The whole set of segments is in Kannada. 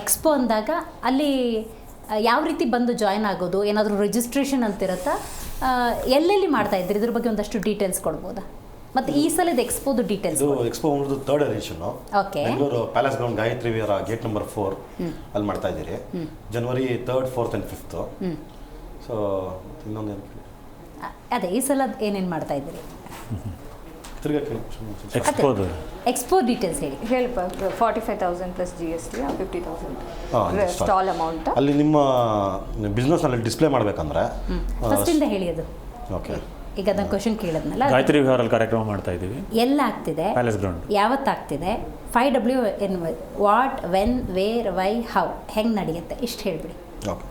ಎಕ್ಸ್ಪೋ ಅಂದಾಗ ಅಲ್ಲಿ ಯಾವ ರೀತಿ ಬಂದು ಜಾಯ್ನ್ ಆಗೋದು ಏನಾದರೂ ರಿಜಿಸ್ಟ್ರೇಷನ್ ಅಂತಿರುತ್ತಾ ಎಲ್ಲೆಲ್ಲಿ ಮಾಡ್ತಾ ಇದ್ರಿ ಇದ್ರ ಬಗ್ಗೆ ಒಂದಷ್ಟು ಡೀಟೇಲ್ಸ್ ಕೊಡ್ಬೋದಾ? ಮತ್ತು ಈ ಸಲದ ಎಕ್ಸ್ಪೋದು ಡೀಟೇಲ್ಸ್ ಇದು ಎಕ್ಸ್ಪೋ ಒಂದು third edition okay Bengaluru palace ground Gayatri Vihara gate number four ಅಲ್ಲಿ ಮಾಡ್ತಾ ಇದ್ದೀರಿ. January third fourth and fifth so ಇನ್ನೊಂದು ಅದೇ ಈ ಸಲ ಏನೇನು ಮಾಡ್ತಾ ಇದ್ದೀರಿ? ತಿರ್ಗಾ ಕೇಳಿ. ಎಕ್ಸ್ಪೋದು ಎಕ್ಸ್ಪೋ ಡೀಟೇಲ್ಸ್ ಹೇಳಿ. ಹೇಳಪ್ಪ forty five thousand plus G S T fifty thousand. Stall amount ಅಲ್ಲಿ ನಿಮ್ಮ ಬಿಸ್ನೆಸ್ನಲ್ಲಿ ಡಿಸ್ಪ್ಲೇ ಮಾಡಬೇಕಂದ್ರೆ ಫಸ್ಟಿಂದ ಹೇಳಿ ಅದು. ಓಕೆ ಈಗ ಅದನ್ನ ಕ್ವಶನ್ ಕೇಳಿದ್ನಲ್ಲ? ಗಾಯತ್ರಿ ವಿಹಾರಲ್ಲಿ ಕಾರ್ಯಕ್ರಮ ಮಾಡ್ತಾ ಇದ್ದೀವಿ. ಎಲ್ಲ ಆಗ್ತಿದೆ palace ground ಯಾವತ್ತಾಗ್ತಿದೆ? Five W and why what when where why how ಹೆಂಗೆ ನಡೆಯುತ್ತೆ? ಇಷ್ಟು ಹೇಳಿಬಿಡಿ. ಓಕೆ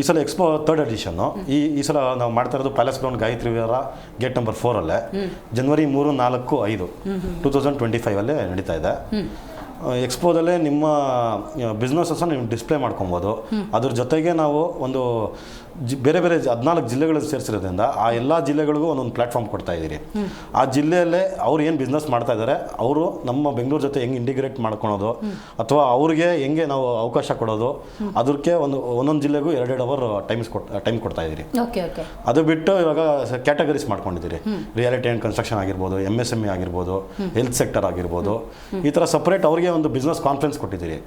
ಈ ಸಲ ಎಕ್ಸ್ಪೋ ತರ್ಡ್ ಎಡಿಷನ್ನು ಈ ಈ ಸಲ ನಾವು ಮಾಡ್ತಾ ಇರೋದು ಪ್ಯಾಲೇಸ್ ಗ್ರೌಂಡ್ ಗಾಯತ್ರಿ ವಿಹಾರ ಗೇಟ್ ನಂಬರ್ ಫೋರಲ್ಲೇ ಜನವರಿ ಮೂರು ನಾಲ್ಕು ಐದು ಟೂ ತೌಸಂಡ್ ಟ್ವೆಂಟಿ ಫೈವಲ್ಲೇ ನಡೀತಾ ಇದೆ. ಎಕ್ಸ್ಪೋದಲ್ಲೇ ನಿಮ್ಮ ಬಿಸ್ನೆಸನ್ನು ನೀವು ಡಿಸ್ಪ್ಲೇ ಮಾಡ್ಕೊಬೋದು. ಅದ್ರ ಜೊತೆಗೆ ನಾವು ಒಂದು ಜಿ ಬೇರೆ ಬೇರೆ ಹದಿನಾಲ್ಕು ಜಿಲ್ಲೆಗಳಲ್ಲಿ ಸೇರಿಸಿರೋದ್ರಿಂದ ಆ ಎಲ್ಲ ಜಿಲ್ಲೆಗಳಿಗೂ ಒಂದೊಂದು ಪ್ಲ್ಯಾಟ್ಫಾರ್ಮ್ ಕೊಡ್ತಾ ಇದ್ದೀರಿ. ಆ ಜಿಲ್ಲೆಯಲ್ಲೇ ಅವ್ರು ಏನು ಬಿಸ್ನೆಸ್ ಮಾಡ್ತಾ ಇದ್ದಾರೆ ಅವರು ನಮ್ಮ ಬೆಂಗಳೂರು ಜೊತೆ ಹೆಂಗೆ ಇಂಟಿಗ್ರೇಟ್ ಮಾಡ್ಕೊಳೋದು ಅಥವಾ ಅವ್ರಿಗೆ ಹೆಂಗೆ ನಾವು ಅವಕಾಶ ಕೊಡೋದು ಅದಕ್ಕೆ ಒಂದು ಒಂದೊಂದು ಜಿಲ್ಲೆಗೂ ಎರಡೆರಡು ಅವರ್ ಟೈಮ್ಸ್ ಕೊಟ್ ಟೈಮ್ ಕೊಡ್ತಾ ಇದ್ದೀರಿ. ಅದು ಬಿಟ್ಟು ಇವಾಗ ಕ್ಯಾಟಗರೀಸ್ ಮಾಡ್ಕೊಂಡಿದ್ದೀರಿ. ರಿಯಾಲಿಟಿ ಆ್ಯಂಡ್ ಕನ್ಸ್ಟ್ರಕ್ಷನ್ ಆಗಿರ್ಬೋದು ಎಂ ಎಸ್ ಎಂ ಇ ಆಗಿರ್ಬೋದು ಹೆಲ್ತ್ ಸೆಕ್ಟರ್ ಆಗಿರ್ಬೋದು ಈ ಥರ ಸಪ್ರೇಟ್ ಅವ್ರಿಗೆ ಒಂದು ಬಿಸ್ನೆಸ್ ಕಾನ್ಫರೆನ್ಸ್ ಕೊಟ್ಟಿದ್ದೀರಿ.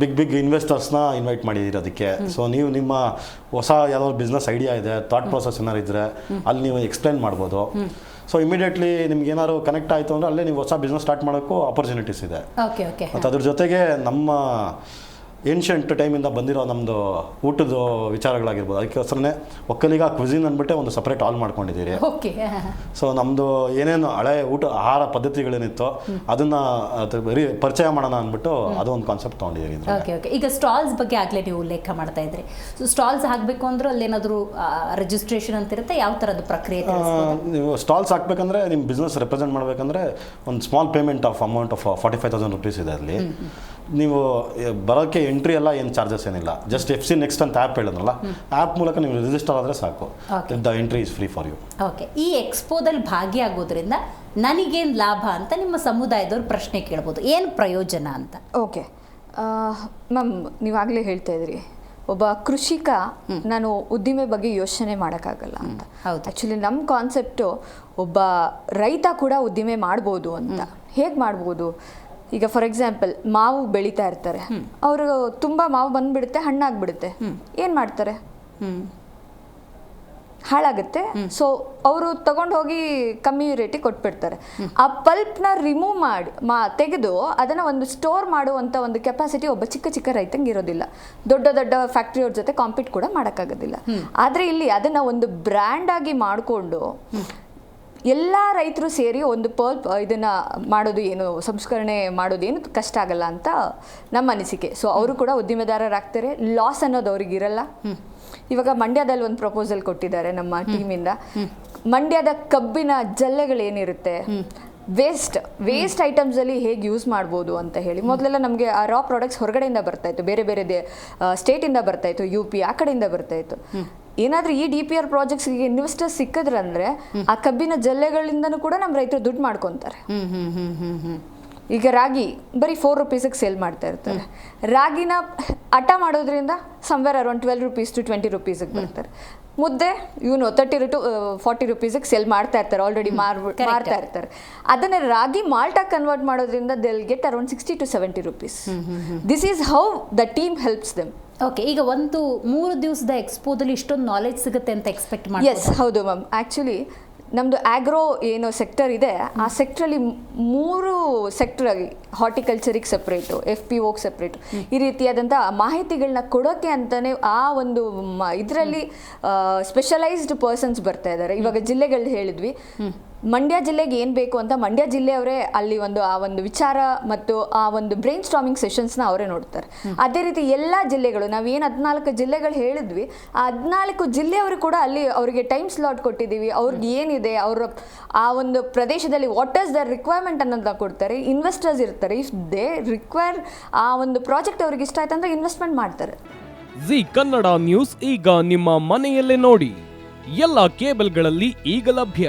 ಬಿಗ್ ಬಿಗ್ ಇನ್ವೆಸ್ಟರ್ಸ್ನ ಇನ್ವೈಟ್ ಮಾಡಿದ್ದೀರಿ ಅದಕ್ಕೆ. ಸೊ ನೀವು ನಿಮ್ಮ ಹೊಸ ಯಾವ್ದಾದ್ರು ಬಿಸ್ನೆಸ್ ಐಡಿಯಾ ಇದೆ ಥಾಟ್ ಪ್ರೊಸೆಸ್ ಏನಾರು ಇದ್ದರೆ ಅಲ್ಲಿ ನೀವು ಎಕ್ಸ್ಪ್ಲೈನ್ ಮಾಡ್ಬೋದು. ಸೊ ಇಮಿಡಿಯೇಟ್ಲಿ ನಿಮ್ಗೆ ಏನಾದ್ರು ಕನೆಕ್ಟ್ ಆಯಿತು ಅಂದರೆ ಅಲ್ಲೇ ನೀವು ಹೊಸ ಬಿಸ್ನೆಸ್ ಸ್ಟಾರ್ಟ್ ಮಾಡೋಕ್ಕೂ ಆಪರ್ಚುನಿಟೀಸ್ ಇದೆ. ಮತ್ತು ಅದ್ರ ಜೊತೆಗೆ ನಮ್ಮ ಏನ್ಷಂಟ್ ಟೈಮಿಂದ ಬಂದಿರೋ ನಮ್ಮದು ಊಟದ ವಿಚಾರಗಳಾಗಿರ್ಬೋದು. ಅದಕ್ಕೋಸ್ಕರನೇ ಒಕ್ಕಲಿಗ ಕ್ವಿಝಿನ್ ಅಂದ್ಬಿಟ್ಟೆ ಒಂದು ಸಪ್ರೇಟ್ ಹಾಲ್ ಮಾಡ್ಕೊಂಡಿದ್ದೀರಿ. ಓಕೆ ಸೊ ನಮ್ಮದು ಏನೇನು ಹಳೆ ಊಟ ಆಹಾರ ಪದ್ಧತಿಗಳೇನಿತ್ತು ಅದನ್ನು ಬರೀ ಪರಿಚಯ ಮಾಡೋಣ ಅಂದ್ಬಿಟ್ಟು ಅದು ಒಂದು ಕಾನ್ಸೆಪ್ಟ್ ತೊಗೊಂಡಿದ್ದೀರಿ. ಓಕೆ ಓಕೆ ಈಗ ಸ್ಟಾಲ್ಸ್ ಬಗ್ಗೆ ಆಗಲೇ ನೀವು ಉಲ್ಲೇಖ ಮಾಡ್ತಾ ಇದ್ರಿ. ಸೊ ಸ್ಟಾಲ್ಸ್ ಹಾಕಬೇಕು ಅಂದ್ರೆ ಅಲ್ಲೇನಾದರೂ ರಿಜಿಸ್ಟ್ರೇಷನ್ ಅಂತಿರುತ್ತೆ ಯಾವ ಥರದ ಪ್ರಕ್ರಿಯೆ ನೀವು ಸ್ಟಾಲ್ಸ್ ಹಾಕ್ಬೇಕಂದ್ರೆ ನಿಮ್ಮ ಬಿಸ್ನೆಸ್ ರೆಪ್ರೆಸೆಂಟ್ ಮಾಡಬೇಕಂದ್ರೆ ಒಂದು small payment of amount of forty five thousand rupees ಇದೆ ಅಲ್ಲಿ. ನೀವು ಬರೋಕ್ಕೆ ಎಂಟ್ರಿ ಎಲ್ಲ ಏನು ಚಾರ್ಜಸ್ ಏನಿಲ್ಲ. ಜಸ್ಟ್ ಎಫ್ ಸಿ ನೆಕ್ಸ್ಟ್ ಅಂತ ಆ್ಯಪ್ ಹೇಳಿದ್ನಲ್ಲ ಆ್ಯಪ್ ಮೂಲಕ ನೀವು ರಿಜಿಸ್ಟರ್ ಆದರೆ ಸಾಕು. The entry is free for you okay ಈ ಎಕ್ಸ್ಪೋದಲ್ಲಿ ಭಾಗಿಯಾಗೋದ್ರಿಂದ ನನಗೇನು ಲಾಭ ಅಂತ ನಿಮ್ಮ ಸಮುದಾಯದವ್ರು ಪ್ರಶ್ನೆ ಕೇಳ್ಬೋದು. ಏನು ಪ್ರಯೋಜನ ಅಂತ? ಓಕೆ ಮ್ಯಾಮ್ ನೀವಾಗಲೇ ಹೇಳ್ತಾ ಇದ್ರಿ. ಒಬ್ಬ ಕೃಷಿಕ ನಾನು ಉದ್ದಿಮೆ ಬಗ್ಗೆ ಯೋಚನೆ ಮಾಡೋಕ್ಕಾಗಲ್ಲ ಅಂತ. ಹೌದು. ಆ್ಯಕ್ಚುಲಿ ನಮ್ಮ ಕಾನ್ಸೆಪ್ಟು ಒಬ್ಬ ರೈತ ಕೂಡ ಉದ್ದಿಮೆ ಮಾಡ್ಬೋದು ಅಂತ. ಹೇಗೆ ಮಾಡ್ಬೋದು? ಈಗ ಫಾರ್ ಎಕ್ಸಾಂಪಲ್ ಮಾವು ಬೆಳೀತಾ ಇರ್ತಾರೆ. ಅವರು ತುಂಬ ಮಾವು ಬಂದ್ಬಿಡುತ್ತೆ ಹಣ್ಣಾಗ್ಬಿಡುತ್ತೆ. ಏನು ಮಾಡ್ತಾರೆ? ಹಾಳಾಗುತ್ತೆ. ಸೊ ಅವರು ತಗೊಂಡು ಹೋಗಿ ಕಮ್ಮಿ ರೇಟಿಗೆ ಕೊಟ್ಬಿಡ್ತಾರೆ. ಆ ಪಲ್ಪ್ನ ರಿಮೂವ್ ಮಾಡಿ ಮಾ ತೆಗೆದು ಅದನ್ನು ಒಂದು ಸ್ಟೋರ್ ಮಾಡುವಂಥ ಒಂದು ಕೆಪಾಸಿಟಿ ಒಬ್ಬ ಚಿಕ್ಕ ಚಿಕ್ಕ ರೈತಂಗೆ ಇರೋದಿಲ್ಲ. ದೊಡ್ಡ ದೊಡ್ಡ ಫ್ಯಾಕ್ಟ್ರಿಯವ್ರ ಜೊತೆ ಕಾಂಪೀಟ್ ಕೂಡ ಮಾಡೋಕ್ಕಾಗೋದಿಲ್ಲ. ಆದರೆ ಇಲ್ಲಿ ಅದನ್ನು ಒಂದು ಬ್ರ್ಯಾಂಡ್ ಆಗಿ ಮಾಡಿಕೊಂಡು ಎಲ್ಲ ರೈತರು ಸೇರಿ ಒಂದು ಪಲ್ಪ್ ಇದನ್ನ ಮಾಡೋದು ಏನು ಸಂಸ್ಕರಣೆ ಮಾಡೋದು ಏನು ಕಷ್ಟ ಆಗಲ್ಲ ಅಂತ ನಮ್ಮ ಅನಿಸಿಕೆ. ಸೊ ಅವರು ಕೂಡ ಉದ್ದಿಮೆದಾರರಾಗ್ತಾರೆ. ಲಾಸ್ ಅನ್ನೋದು ಅವ್ರಿಗೆ ಇರಲ್ಲ. ಇವಾಗ ಮಂಡ್ಯದಲ್ಲಿ ಒಂದು ಪ್ರಪೋಸಲ್ ಕೊಟ್ಟಿದ್ದಾರೆ ನಮ್ಮ ಟೀಮಿಂದ ಮಂಡ್ಯದ ಕಬ್ಬಿನ ಜಲ್ಲೆಗಳೇನಿರುತ್ತೆ? ವೇಸ್ಟ್ ವೇಸ್ಟ್ ಐಟಮ್ಸ್ ಅಲ್ಲಿ ಹೇಗೆ ಯೂಸ್ ಮಾಡ್ಬೋದು ಅಂತ ಹೇಳಿ. ಮೊದಲೆಲ್ಲ ನಮಗೆ ಆ ರಾ ಪ್ರಾಡಕ್ಟ್ಸ್ ಹೊರಗಡೆಯಿಂದ ಬರ್ತಾ ಇತ್ತು. ಬೇರೆ ಬೇರೆ ದೇ ಸ್ಟೇಟಿಂದ ಬರ್ತಾ ಇತ್ತು. ಯು ಪಿ ಆ ಕಡೆಯಿಂದ ಬರ್ತಾ ಇತ್ತು. ಏನಾದ್ರೂ ಈ ಡಿ ಪಿ ಆರ್ ಪ್ರಾಜೆಕ್ಟ್ಸ್ಗೆ ಇನ್ವೆಸ್ಟರ್ಸ್ ಸಿಕ್ಕಿದ್ರಂದ್ರೆ ಆ ಕಬ್ಬಿನ ಜಲ್ಲೆಗಳಿಂದನೂ ಕೂಡ ನಮ್ಮ ರೈತರು ದುಡ್ಡು ಮಾಡ್ಕೊತಾರೆ. ಈಗ ರಾಗಿ ಬರೀ ಫೋರ್ ರುಪೀಸಿಗೆ ಸೇಲ್ ಮಾಡ್ತಾ ಇರ್ತಾರೆ. ರಾಗಿನ ಹಠ ಮಾಡೋದ್ರಿಂದ somewhere around twelve rupees to twenty ರುಪೀಸಿಗೆ ಬರ್ತಾರೆ. ಮುದ್ದೆ ಇವನು ತರ್ಟಿ ಟು ಫಾರ್ಟಿ ರುಪೀಸಿಗೆ ಸೇಲ್ ಮಾಡ್ತಾ ಇರ್ತಾರೆ ಆಲ್ರೆಡಿ ಮಾರ್ ಮಾರ್ತಾ ಇರ್ತಾರೆ. ಅದನ್ನ ರಾಗಿ ಮಾಲ್ಟಾಗಿ ಕನ್ವರ್ಟ್ ಮಾಡೋದ್ರಿಂದ they'll get around sixty to seventy rupees this is how the team helps them okay ಈಗ ಒಂದು ಮೂರು ದಿವಸದ ಎಕ್ಸ್ಪೋದಲ್ಲಿ ಇಷ್ಟೊಂದು ನಾಲೆಜ್ ಸಿಗುತ್ತೆ ಅಂತ ಎಕ್ಸ್ಪೆಕ್ಟ್ ಎಸ್ ಮಾಡಿ ಹೌದು ಮ್ಯಾಮ್ ಆ್ಯಕ್ಚುಲಿ ನಮ್ಮದು ಆಗ್ರೋ ಏನು ಸೆಕ್ಟರ್ ಇದೆ. ಆ ಸೆಕ್ಟ್ರಲ್ಲಿ ಮೂರು ಸೆಕ್ಟರ್ ಆಗಿ ಹಾರ್ಟಿಕಲ್ಚರಿಗೆ ಸಪ್ರೇಟು ಎಫ್ ಪಿ ಓಗೆ ಸಪ್ರೇಟು ಈ ರೀತಿಯಾದಂಥ ಮಾಹಿತಿಗಳನ್ನ ಕೊಡೋಕ್ಕೆ ಅಂತಲೇ ಆ ಒಂದು ಇದರಲ್ಲಿ ಸ್ಪೆಷಲೈಸ್ಡ್ ಪರ್ಸನ್ಸ್ ಬರ್ತಾ ಇದ್ದಾರೆ ಇವಾಗ ಜಿಲ್ಲೆಗಳು ಹೇಳಿದ್ವಿ. ಮಂಡ್ಯ ಜಿಲ್ಲೆಗೆ ಏನು ಬೇಕು ಅಂತ ಮಂಡ್ಯ ಜಿಲ್ಲೆಯವರೇ ಅಲ್ಲಿ ಒಂದು, ಆ ಒಂದು ವಿಚಾರ ಮತ್ತು ಆ ಒಂದು ಬ್ರೈನ್ ಸ್ಟಾಮಿಂಗ್ ಸೆಷನ್ಸ್ನ ಅವರೇ ನೋಡ್ತಾರೆ. ಅದೇ ರೀತಿ ಎಲ್ಲ ಜಿಲ್ಲೆಗಳು, ನಾವು ಏನು ಹದಿನಾಲ್ಕು ಜಿಲ್ಲೆಗಳು ಹೇಳಿದ್ವಿ, ಆ ಹದಿನಾಲ್ಕು ಜಿಲ್ಲೆಯವರು ಕೂಡ ಅಲ್ಲಿ ಅವರಿಗೆ ಟೈಮ್ ಸ್ಲಾಟ್ ಕೊಟ್ಟಿದ್ದೀವಿ, ಅವ್ರಿಗೆ ಏನಿದೆ, ಅವರ ಆ ಒಂದು ಪ್ರದೇಶದಲ್ಲಿ ವಾಟ್ ಇಸ್ ದ ರಿಕ್ವೈರ್ಮೆಂಟ್ ಅನ್ನೋದನ್ನ ಕೊಡ್ತಾರೆ ಇನ್ವೆಸ್ಟರ್ಸ್ ಇರ್ತಾರೆ. ಇಫ್ ದೇ ರಿಕ್ವೈರ್ ಆ ಒಂದು ಪ್ರಾಜೆಕ್ಟ್ ಅವ್ರಿಗೆ ಇಷ್ಟ ಆಯ್ತಂದ್ರೆ ಇನ್ವೆಸ್ಟ್ಮೆಂಟ್ ಮಾಡ್ತಾರೆ. ಜಿ ಕನ್ನಡ ನ್ಯೂಸ್ ಈಗ ನಿಮ್ಮ ಮನೆಯಲ್ಲೇ ನೋಡಿ. ಎಲ್ಲ ಕೇಬಲ್ಗಳಲ್ಲಿ ಈಗ ಲಭ್ಯ.